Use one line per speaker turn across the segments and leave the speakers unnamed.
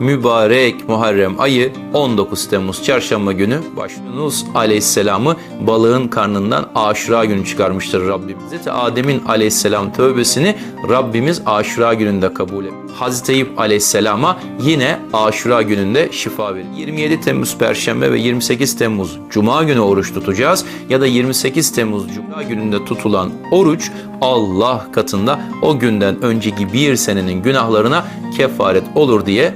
mübarek Muharrem ayı 19 Temmuz çarşamba günü başlıyor. Yunus aleyhisselamı balığın karnından aşura günü çıkarmıştır Rabbim. Hazreti Adem'in aleyhisselam tövbesini Rabbimiz aşura gününde kabul etti. Hazreti Eyüp aleyhisselama yine aşura gününde şifa verir. 27 Temmuz Perşembe ve 28 Temmuz Cuma günü oruç tutacağız ya da 28 Temmuz Cuma gününde tutulan oruç Allah katında o günden önceki bir senenin günahlarına kefaret olur diye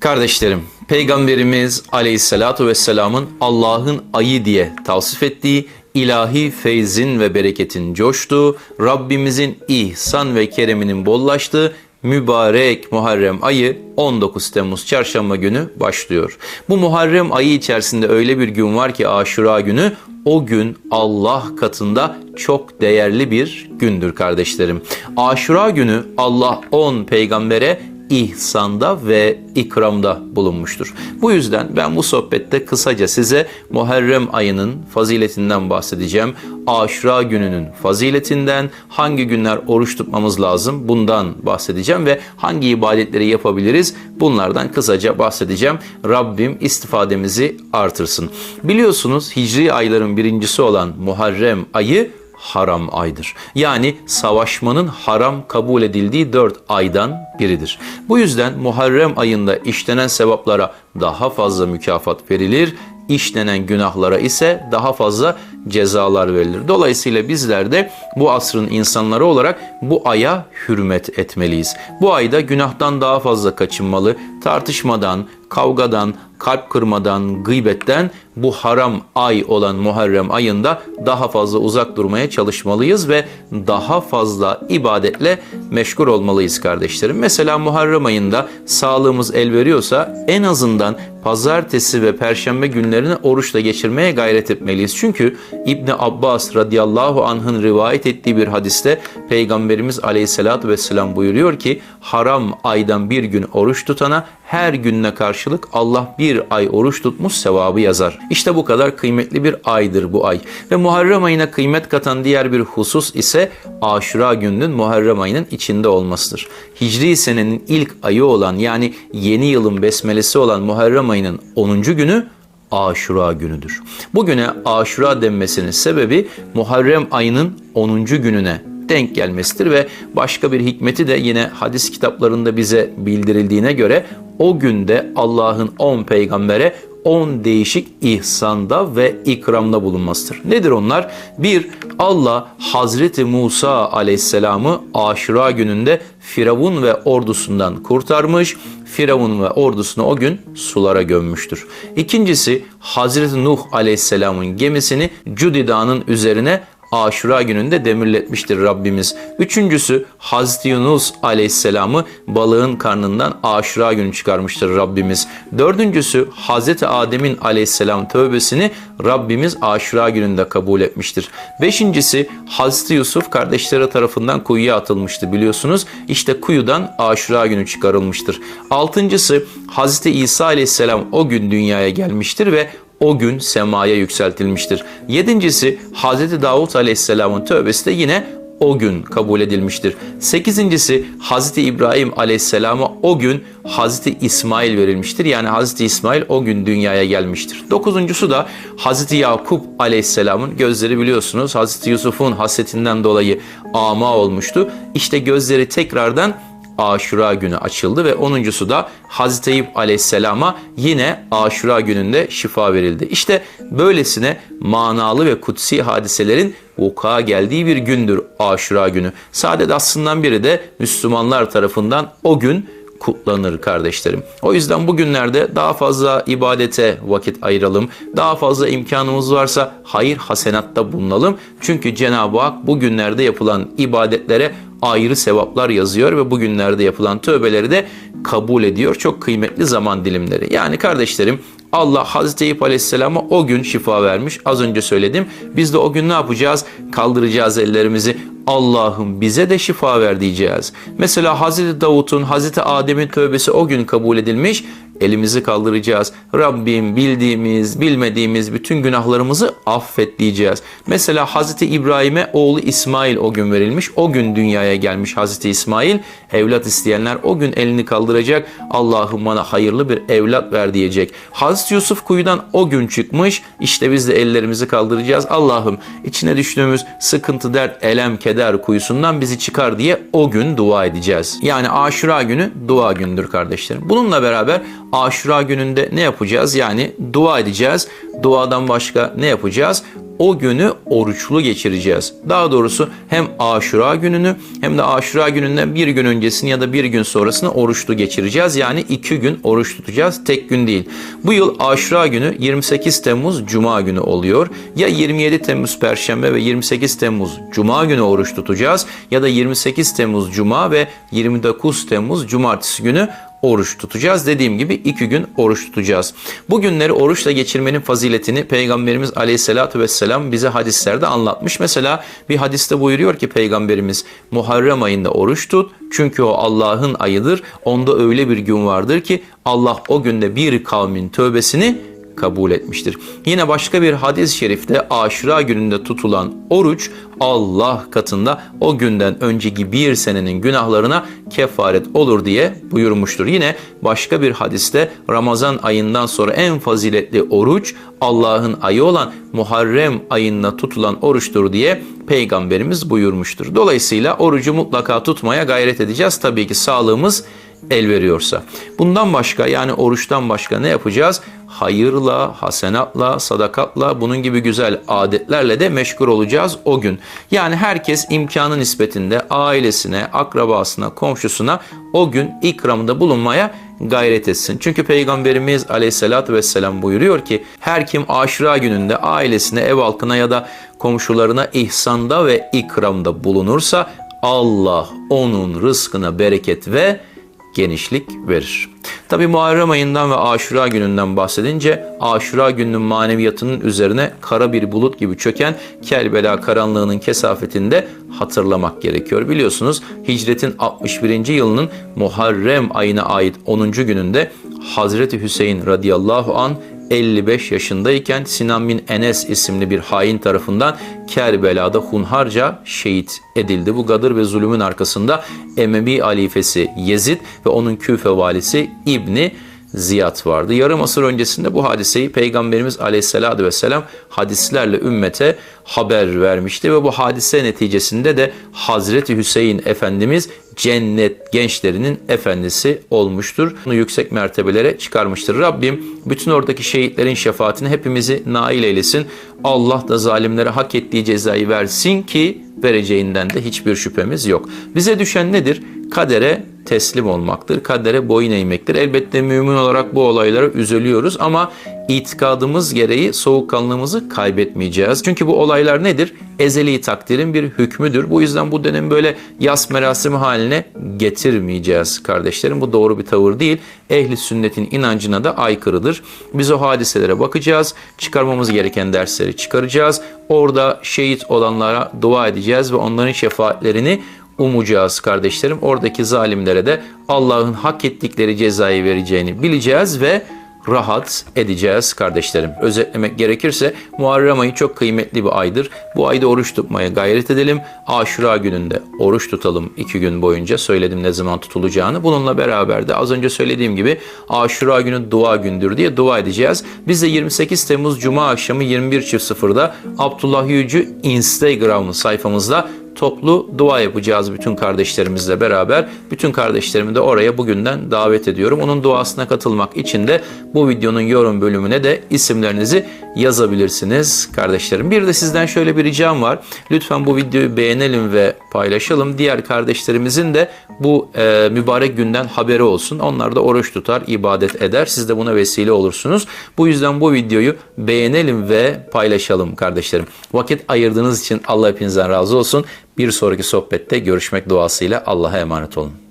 Kardeşlerim, Peygamberimiz Aleyhisselatu Vesselam'ın Allah'ın ayı diye tavsif ettiği ilahi feyzin ve bereketin coştuğu, Rabbimizin ihsan ve kereminin bollaştığı mübarek Muharrem ayı 19 Temmuz çarşamba günü başlıyor. Bu Muharrem ayı içerisinde öyle bir gün var ki Aşura günü o gün Allah katında çok değerli bir gündür kardeşlerim. Aşura günü Allah 10 peygambere ihsanda ve ikramda bulunmuştur. Bu yüzden ben bu sohbette kısaca size Muharrem ayının faziletinden bahsedeceğim. Aşura gününün faziletinden, hangi günler oruç tutmamız lazım bundan bahsedeceğim ve hangi ibadetleri yapabiliriz bunlardan kısaca bahsedeceğim. Rabbim istifademizi artırsın. Biliyorsunuz hicri ayların birincisi olan Muharrem ayı haram aydır. Yani savaşmanın haram kabul edildiği dört aydan biridir. Bu yüzden Muharrem ayında işlenen sevaplara daha fazla mükafat verilir, işlenen günahlara ise daha fazla cezalar verilir. Dolayısıyla bizler de bu asrın insanları olarak bu aya hürmet etmeliyiz. Bu ayda günahtan daha fazla kaçınmalı, tartışmadan, kavgadan, kalp kırmadan, gıybetten bu haram ay olan Muharrem ayında daha fazla uzak durmaya çalışmalıyız ve daha fazla ibadetle meşgul olmalıyız kardeşlerim. Mesela Muharrem ayında sağlığımız el veriyorsa en azından pazartesi ve perşembe günlerini oruçla geçirmeye gayret etmeliyiz. Çünkü İbni Abbas radıyallahu anh'ın rivayet ettiği bir hadiste Peygamberimiz aleyhissalatü vesselam buyuruyor ki haram aydan bir gün oruç tutana her gününe karşılık Allah bir ay oruç tutmuş sevabı yazar. İşte bu kadar kıymetli bir aydır bu ay. Ve Muharrem ayına kıymet katan diğer bir husus ise Aşura gününün Muharrem ayının içinde olmasıdır. Hicri senenin ilk ayı olan yani yeni yılın besmelesi olan Muharrem ayının 10. günü Aşura günüdür. Bugüne Aşura denmesinin sebebi Muharrem ayının 10. gününe denk gelmesidir ve başka bir hikmeti de yine hadis kitaplarında bize bildirildiğine göre o günde Allah'ın 10 peygambere 10 değişik ihsanda ve ikramda bulunmasıdır. Nedir onlar? Bir, Allah Hazreti Musa aleyhisselamı Aşura gününde Firavun ve ordusundan kurtarmış, Firavun ve ordusunu o gün sulara gömmüştür. İkincisi Hazreti Nuh aleyhisselamın gemisini Cudi Dağı'nın üzerine Aşura gününde demirletmiştir Rabbimiz. Üçüncüsü Hazreti Yunus aleyhisselamı balığın karnından Aşura günü çıkarmıştır Rabbimiz. Dördüncüsü Hazreti Adem'in aleyhisselam tövbesini Rabbimiz Aşura gününde kabul etmiştir. Beşincisi Hazreti Yusuf kardeşleri tarafından kuyuya atılmıştı biliyorsunuz. İşte kuyudan Aşura günü çıkarılmıştır. Altıncısı Hazreti İsa aleyhisselam o gün dünyaya gelmiştir ve o gün semaya yükseltilmiştir. Yedincisi Hz. Davut Aleyhisselam'ın tövbesi de yine o gün kabul edilmiştir. Sekizincisi Hz. İbrahim Aleyhisselam'a o gün Hz. İsmail verilmiştir. Yani Hz. İsmail o gün dünyaya gelmiştir. Dokuzuncusu da Hz. Yakup Aleyhisselam'ın gözleri biliyorsunuz Hz. Yusuf'un hasretinden dolayı ama olmuştu. İşte gözleri tekrardan Aşura günü açıldı ve onuncusu da Hazreti Eyüp aleyhisselama yine Aşura gününde şifa verildi. İşte böylesine manalı ve kutsi hadiselerin vuku'a geldiği bir gündür Aşura günü. Saadet aslından biri de Müslümanlar tarafından o gün kutlanır kardeşlerim. O yüzden bugünlerde daha fazla ibadete vakit ayıralım. Daha fazla imkanımız varsa hayır hasenatta bulunalım. Çünkü Cenab-ı Hak bugünlerde yapılan ibadetlere ayrı sevaplar yazıyor ve bugünlerde yapılan tövbeleri de kabul ediyor. Çok kıymetli zaman dilimleri. Yani kardeşlerim Allah Hazreti Eyüp Aleyhisselam'a o gün şifa vermiş. Az önce söyledim. Biz de o gün ne yapacağız? Kaldıracağız ellerimizi. Allah'ım bize de şifa ver diyeceğiz. Mesela Hazreti Davut'un, Hazreti Adem'in tövbesi o gün kabul edilmiş. Elimizi kaldıracağız. Rabbim bildiğimiz, bilmediğimiz bütün günahlarımızı affet diyeceğiz. Mesela Hazreti İbrahim'e oğlu İsmail o gün verilmiş. O gün dünyaya gelmiş Hazreti İsmail. Evlat isteyenler o gün elini kaldıracak. Allah'ım bana hayırlı bir evlat ver diyecek. Hazreti Yusuf kuyudan o gün çıkmış. İşte biz de ellerimizi kaldıracağız. Allah'ım içine düştüğümüz sıkıntı, dert, elem, keder kuyusundan bizi çıkar diye o gün dua edeceğiz. Yani aşura günü dua gündür kardeşlerim. Bununla beraber aşura gününde ne yapacağız? Yani dua edeceğiz. Duadan başka ne yapacağız? O günü oruçlu geçireceğiz. Daha doğrusu hem aşura gününü hem de aşura gününden bir gün öncesini ya da bir gün sonrasını oruçlu geçireceğiz. Yani iki gün oruç tutacağız. Tek gün değil. Bu yıl aşura günü 28 Temmuz Cuma günü oluyor. Ya 27 Temmuz Perşembe ve 28 Temmuz Cuma günü oruç tutacağız ya da 28 Temmuz Cuma ve 29 Temmuz Cumartesi günü oruç tutacağız. Dediğim gibi iki gün oruç tutacağız. Bu günleri oruçla geçirmenin faziletini Peygamberimiz Aleyhisselatü Vesselam bize hadislerde anlatmış. Mesela bir hadiste buyuruyor ki Peygamberimiz Muharrem ayında oruç tut. Çünkü o Allah'ın ayıdır. Onda öyle bir gün vardır ki Allah o günde bir kavmin tövbesini kabul etmiştir. Yine başka bir hadis-i şerifte Aşura gününde tutulan oruç Allah katında o günden önceki bir senenin günahlarına kefaret olur diye buyurmuştur. Yine başka bir hadiste Ramazan ayından sonra en faziletli oruç Allah'ın ayı olan Muharrem ayında tutulan oruçtur diye peygamberimiz buyurmuştur. Dolayısıyla orucu mutlaka tutmaya gayret edeceğiz. Tabii ki sağlığımız el veriyorsa. Bundan başka yani oruçtan başka ne yapacağız? Hayırla, hasenatla, sadakatla, bunun gibi güzel adetlerle de meşgul olacağız o gün. Yani herkes imkanı nispetinde ailesine, akrabasına, komşusuna o gün ikramda bulunmaya gayret etsin. Çünkü Peygamberimiz aleyhissalatü vesselam buyuruyor ki her kim aşura gününde ailesine, ev halkına ya da komşularına ihsanda ve ikramda bulunursa Allah onun rızkına bereket ve genişlik verir. Tabi Muharrem ayından ve Aşura gününden bahsedince Aşura gününün maneviyatının üzerine kara bir bulut gibi çöken Kerbela karanlığının kesafetinde hatırlamak gerekiyor. Biliyorsunuz hicretin 61. yılının Muharrem ayına ait 10. gününde Hazreti Hüseyin radıyallahu an 55 yaşındayken Sinan bin Enes isimli bir hain tarafından Kerbela'da hunharca şehit edildi. Bu gadır ve zulümün arkasında Emevi halifesi Yezid ve onun Küfe valisi İbni Ziyad vardı. Yarım asır öncesinde bu hadiseyi Peygamberimiz Aleyhisselatü Vesselam hadislerle ümmete haber vermişti ve bu hadise neticesinde de Hazreti Hüseyin Efendimiz cennet gençlerinin efendisi olmuştur. Bunu yüksek mertebelere çıkarmıştır. Rabbim bütün oradaki şehitlerin şefaatini hepimizi nail eylesin. Allah da zalimlere hak ettiği cezayı versin ki vereceğinden de hiçbir şüphemiz yok. Bize düşen nedir? Kadere teslim olmaktır. Kadere boyun eğmektir. Elbette mümin olarak bu olaylara üzülüyoruz ama itikadımız gereği soğukkanlığımızı kaybetmeyeceğiz. Çünkü bu olaylar nedir? Ezeli takdirin bir hükmüdür. Bu yüzden bu dönem böyle yas merasimi haline getirmeyeceğiz kardeşlerim. Bu doğru bir tavır değil. Ehli sünnetin inancına da aykırıdır. Biz o hadiselere bakacağız. Çıkarmamız gereken dersleri çıkaracağız. Orada şehit olanlara dua edeceğiz ve onların şefaatlerini umacağız kardeşlerim. Oradaki zalimlere de Allah'ın hak ettikleri cezayı vereceğini bileceğiz ve rahat edeceğiz kardeşlerim. Özetlemek gerekirse Muharrem ayı çok kıymetli bir aydır. Bu ayda oruç tutmaya gayret edelim. Aşura gününde oruç tutalım iki gün boyunca. Söyledim ne zaman tutulacağını. Bununla beraber de az önce söylediğim gibi Aşura günü dua gündür diye dua edeceğiz. Biz de 28 Temmuz Cuma akşamı 21.00'da Abdullah Yücü Instagram sayfamızda toplu dua yapacağız bütün kardeşlerimizle beraber. Bütün kardeşlerimi de oraya bugünden davet ediyorum. Onun duasına katılmak için de bu videonun yorum bölümüne de isimlerinizi yazabilirsiniz kardeşlerim. Bir de sizden şöyle bir ricam var. Lütfen bu videoyu beğenelim ve paylaşalım. Diğer kardeşlerimizin de bu e, mübarek günden haberi olsun. Onlar da oruç tutar, ibadet eder. Siz de buna vesile olursunuz. Bu yüzden bu videoyu beğenelim ve paylaşalım kardeşlerim. Vakit ayırdığınız için Allah hepinizden razı olsun. Bir sonraki sohbette görüşmek duasıyla Allah'a emanet olun.